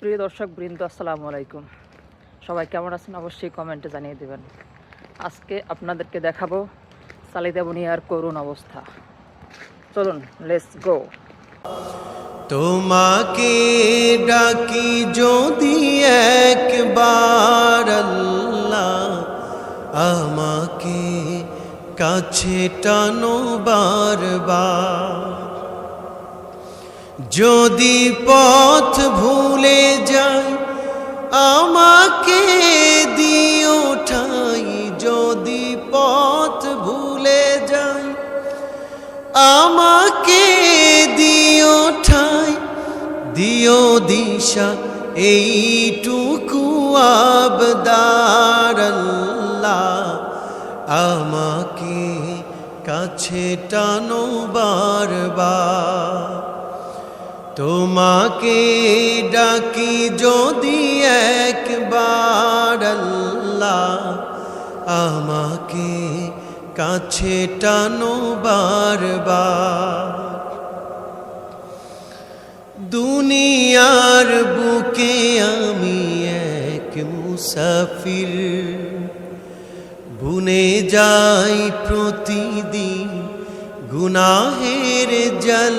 প্রিয় দর্শক বৃন্দ, আসসালামু আলাইকুম। সবাই কেমন আছেন? অবশ্যই কমেন্টে জানিয়ে দেবেন। আজকে আপনাদেরকে দেখাবো সালিদা বুনিয়ার করুণ অবস্থা। চলুন লেটস গো তোমাকে ডাকি যদি একবার আল্লাহ, আমাকে কাছে টানো বারবার। যদি পথ ভুলে যাই, আমাকে দিও ঠাই। যদি পথ ভুলে যাই, আমাকে দিও ঠাই। দিও দিশা, এইটুকু আবদার আল্লাহ। আমাকে কাছে টানো বারবার। তোমাকে ডাকি যদি একবার আল্লাহ আমাকে কাছে টানো বারবার। দুনিয়ার বুকে আমি এক মুসাফির বুনে যাই প্রতিদিন গুনাহের জল।